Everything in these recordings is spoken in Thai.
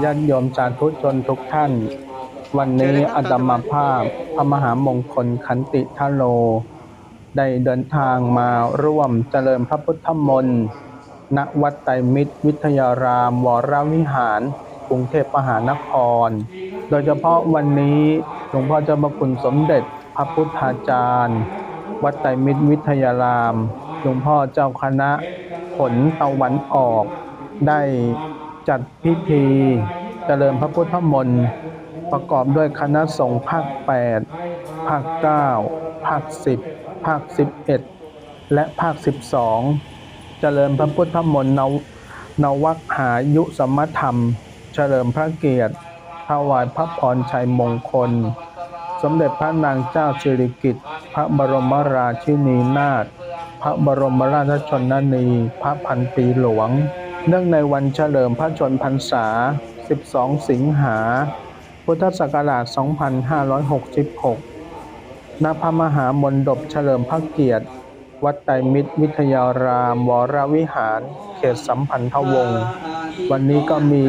เจริญพรญาติโยมสาธุชนทุกท่าน วันนี้อาตมาภาพพระมหามงคลขันติทโล ได้เดินทางมาร่วมเจริญพระพุทธมนต์ณวัดไตรมิตร วิทยาราม วรวิหาร กรุงเทพมหานคร โดยเฉพาะวันนี้หลวงพ่อเจ้าพระคุณสมเด็จพระพุทธาจารย์ วัดไตรมิตรวิทยาราม หลวงพ่อเจ้าคณะผลตะวันออกได้ จัดพิธีเจริญพระพุทธมนต์ประกอบด้วยคณะสงฆ์ภาค 8 ภาค 9 ภาค 10 ภาค 11 และภาค 12 เจริญพระพุทธมนต์นวนวัคหายุสมธรรม เฉลิมพระเกียรติถวายพระพรชัยมงคล สมเด็จพระนางเจ้าสิริกิติ์พระบรมราชินีนาถพระบรมราชชนนี พระพันปีหลวง เนื่องในวันเฉลิมพระชนพรรษา 12 สิงหา พุทธศักราช 2566 ณ พระมหามนดบเฉลิมพระเกียรติ วัดไตรมิตรวิทยาราม วรวิหาร เขตสัมพันธวงศ์ วันนี้ก็มี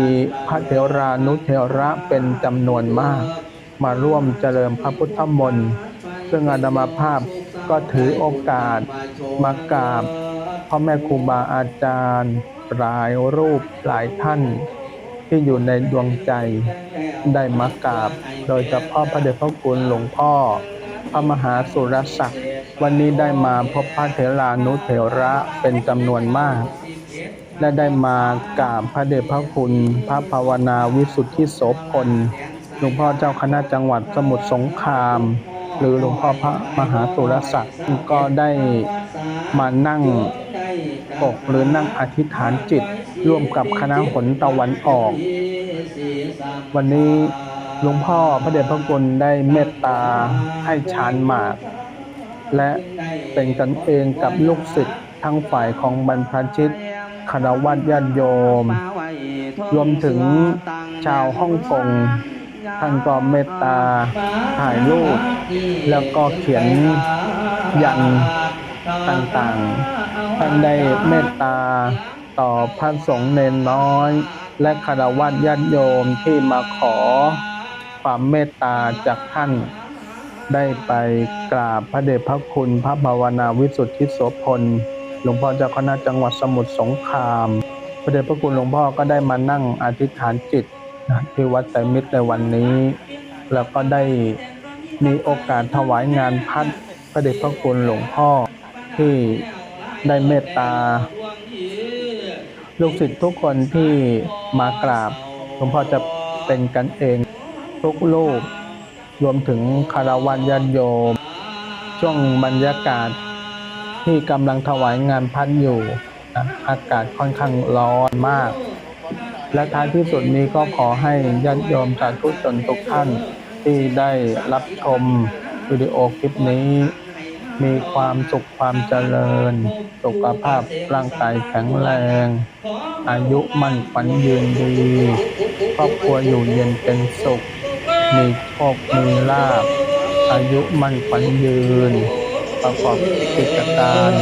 พระเถรานุเถระเป็นจำนวนมาก มาร่วมเจริญพระพุทธมนต์ ซึ่งอาตมาภาพก็ถือโอกาสมากราบพ่อแม่ครูบาอาจารย์ หลายรูปหลายท่านที่อยู่ในดวงใจได้มากราบ โดยเฉพาะพระเดชพระคุณหลวงพ่อ พระมหาสุรศักดิ์วันนี้ได้มาพบพระเถรานุเถระเป็นจำนวนมาก และได้มากราบพระเดชพระคุณ พระภาวนาวิสุทธิโสพลหลวงพ่อเจ้าคณะจังหวัดสมุทรสงคราม หรือหลวงพ่อพระมหาสุรศักดิ์ก็ได้มานั่ง ปกหรือนั่งอธิษฐานจิต ร่วมกับคณะหนตะวันออก วันนี้หลวงพ่อพระเดชพระคุณได้เมตตาให้ฌานหมาก และเป็นกันเองกับลูกศิษย์ทั้งฝ่ายของบรรพชิตคณะวัดญาติโยม รวมถึงชาวฮ่องกงท่านก็เมตตาถ่ายรูป แล้วก็เขียนยันต่างๆ ท่านได้เมตตาต่อพระสงฆ์เนนน้อย และคารวะญาติโยมที่มาขอความเมตตาจากท่าน ได้ไปกราบพระเดชพระคุณพระภาวนาวิสุทธิโสพลหลวงพ่อเจ้าคณะจังหวัดสมุทรสงคราม พระเดชพระคุณหลวงพ่อก็ได้มานั่งอธิษฐานจิตที่วัดไตรมิตรในวันนี้ แล้วก็ได้มีโอกาสถวายงานพัดพระเดชพระคุณหลวงพ่อที่ ได้เมตตา ลูกศิษย์ทุกคนที่มากราบหลวงพ่อจะเป็นกันเองทุกลูกรวมถึงคารวะญาติโยม ช่วงบรรยากาศที่กำลังถวายงานพัดอยู่ อากาศค่อนข้างร้อนมาก และท้ายที่สุดนี้ก็ขอให้ญาติโยมสาธุชนทุกท่านที่ได้รับชมวิดีโอคลิปนี้ มีความสุขความเจริญ สุขภาพร่างกายแข็งแรง อายุมั่นขวัญยืนดี ครอบครัวอยู่เย็นเป็นสุข มีโชคมีลาภอายุมั่นขวัญยืน ประกอบกิจการ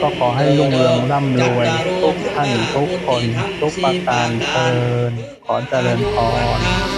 ก็ขอให้รุ่งเรืองร่ำรวย ทุกท่านทุกคน ทุกประการเทินขอเจริญพร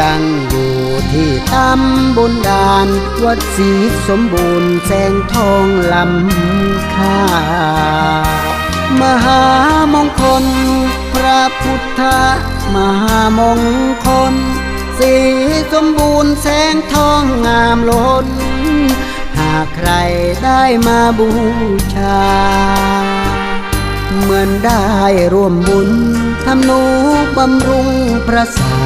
ตั้งอยู่ที่ตำบลดาน วัดศรีสมบูรณ์แสงทองลำค่ามหามงคล พระพุทธมหามงคล สีสมบูรณ์แสงทองงามล้น หากใครได้มาบูชา เหมือนได้ร่วมบุญทำนุบำรุงพระศา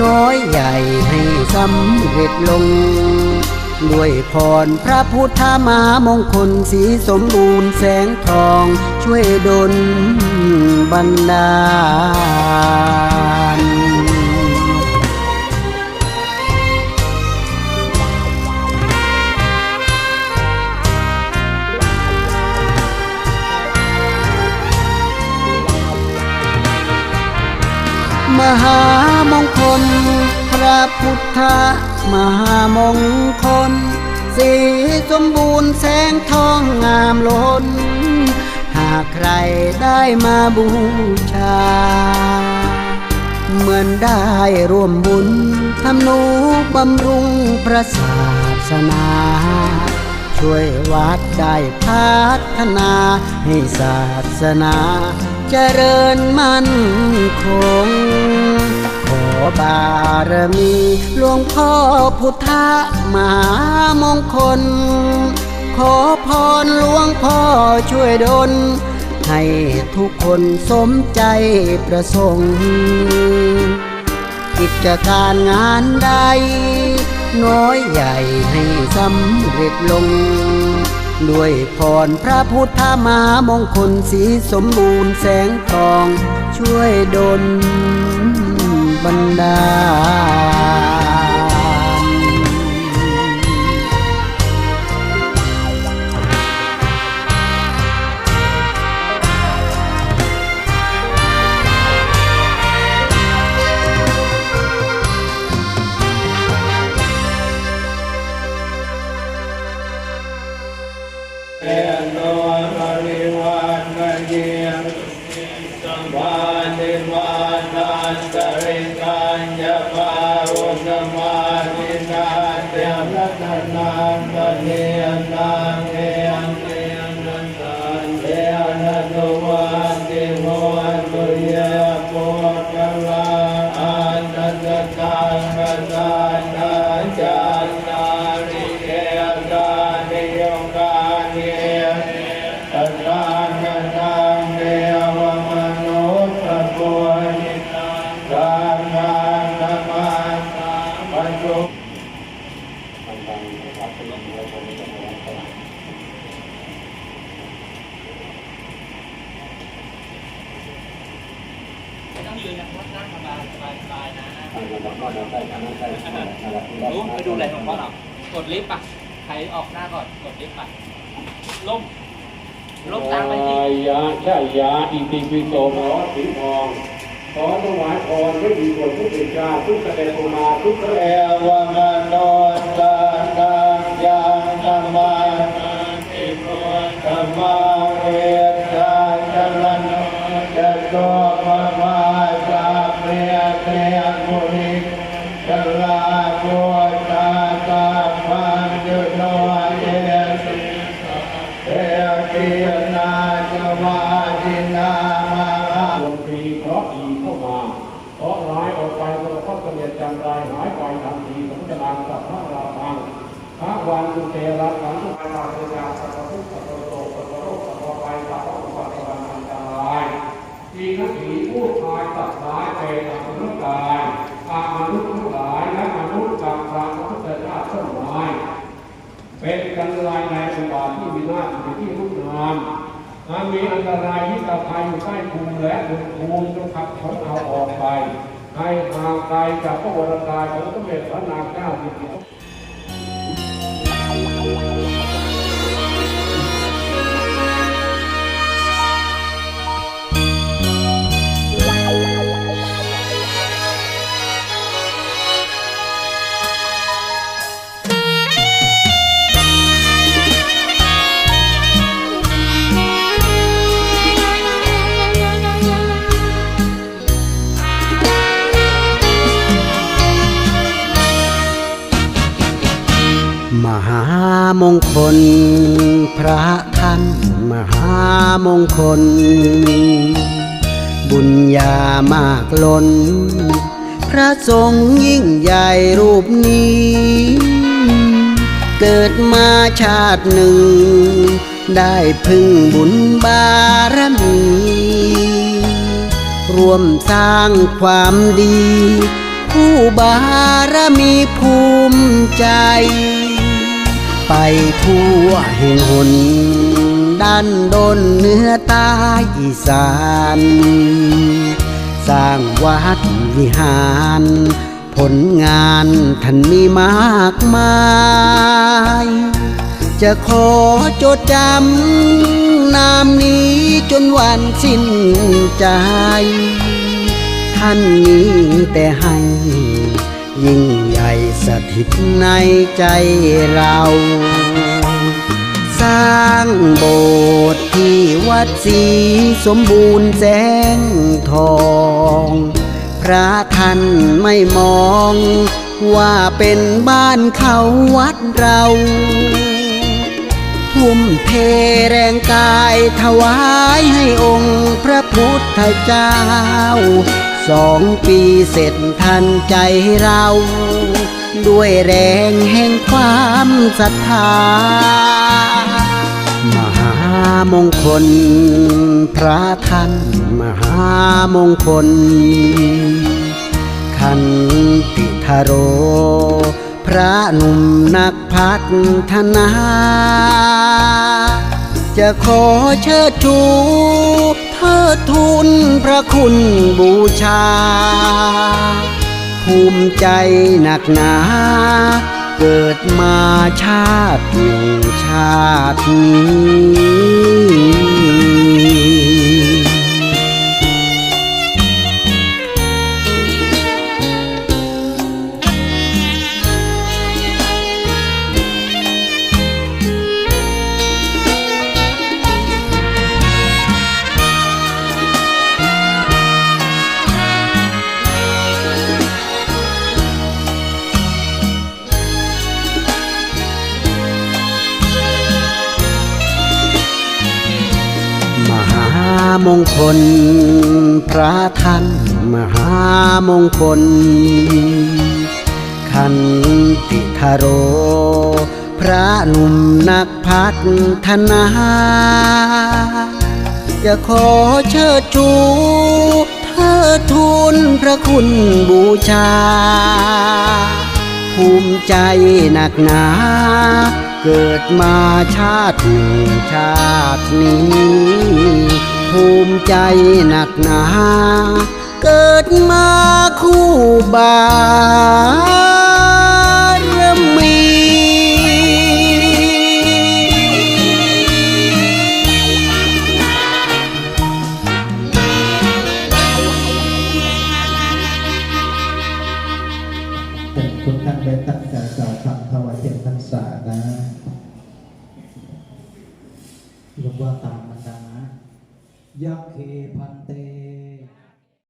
น้อยใหญ่ให้สำเร็จลง ด้วยพรพระพุทธมามงคลสีสมบูรณ์แสงทองช่วยดลบันดาลมหา มงคล พระพุทธมหามงคล สีสมบูรณ์แสงทองงามล้น หากใครได้มาบูชา เหมือนได้ร่วมบุญทำนุบำรุงพระศาสนา ช่วยวัดได้พัฒนาให้ศาสนาจเจริญมั่นคง บารมีหลวงพ่อพุทธมหามงคล ขอพรหลวงพ่อช่วยดล ให้ทุกคนสมใจประสงค์กิจการงานใด น้อยใหญ่ให้สำเร็จลง ด้วยพรพระพุทธมามงคลสีสมบูรณ์แสงทองช่วยดล บันดา ตั รู้ไปดูอะไรของพ่อเรากดลิฟต์ป่ะใครออกหน้าก่อนกดลิฟต์ป่ะล่มล่มตามไปที่ยาชายาอิติปิโสมรสีทองขอถวายพรด้วยดีกว่าทุกเจ้าทุกเสด็จมาทุกเอวมโนตานังยังธรรมาติโกธรรมาเวทาจัลโนจะโต วันตุเตระขันตุอาลาเตยาสัพพุสัพโตสัพโรสัพพะภัยสัพพุปัฏฐานอันตรายทีนักผีพูดทายตัดร้ายเป็นอสุกายอามนุษย์ทั้งหลายและมนุษย์กับพระพุทธเจ้าทั้งหลายเป็นกันลายในอุบาทที่วินาอยู่ที่รุ่งงามอามีอันตรายที่งตะภัยอยู่ใต้ภูมิและบนภูมิจงขับพ้นเอาออกไป ให้ห่างไกลจากพระวรกายของพระเมตพระนาเจ้าสิ ริ มหามงคล พระท่านมหามงคล บุญญามากล้น พระทรงยิ่งใหญ่รูปนี้ เกิดมาชาติหนึ่ง ได้พึ่งบุญบารมี รวมสร้างความดีผู้บารมีภูมิใจ ไปทั่วแห่งหนด้านดนเนื้อใต้อีสาน สร้างวัดวิหาร ผลงานท่านมีมากมาย จะขอจดจำนามนี้จนวันสิ้นใจ ท่านมีแต่ให้ ยิ่งใหญ่สถิตในใจเรา สร้างโบสถ์ที่วัดศรีสมบูรณ์แสงทอง พระท่านไม่มอง ว่าเป็นบ้านเขาวัดเราทุ่มเทแรงกายถวายให้องค์พระพุทธเจ้า สองปีเสร็จทันใจเรา ด้วยแรงแห่งความศรัทธามหามงคล พระท่านมหามงคลขันติทโร พระหนุ่มนักพัฒนาจะขอเชิดชู เทิดทุนพระคุณบูชา ภูมิใจหนักหนา เกิดมาชาติหนึ่งชาตินี้ พระท่านมหามงคล ขันติทโร พระหนุ่มนักพัฒนาจะขอเชิดชูเทิดทุนพระคุณบูชา ภูมิใจหนักหนา เกิดมาชาติหนึ่งชาตินี้ ภูมิใจหนักหนา เกิดมาคู่บา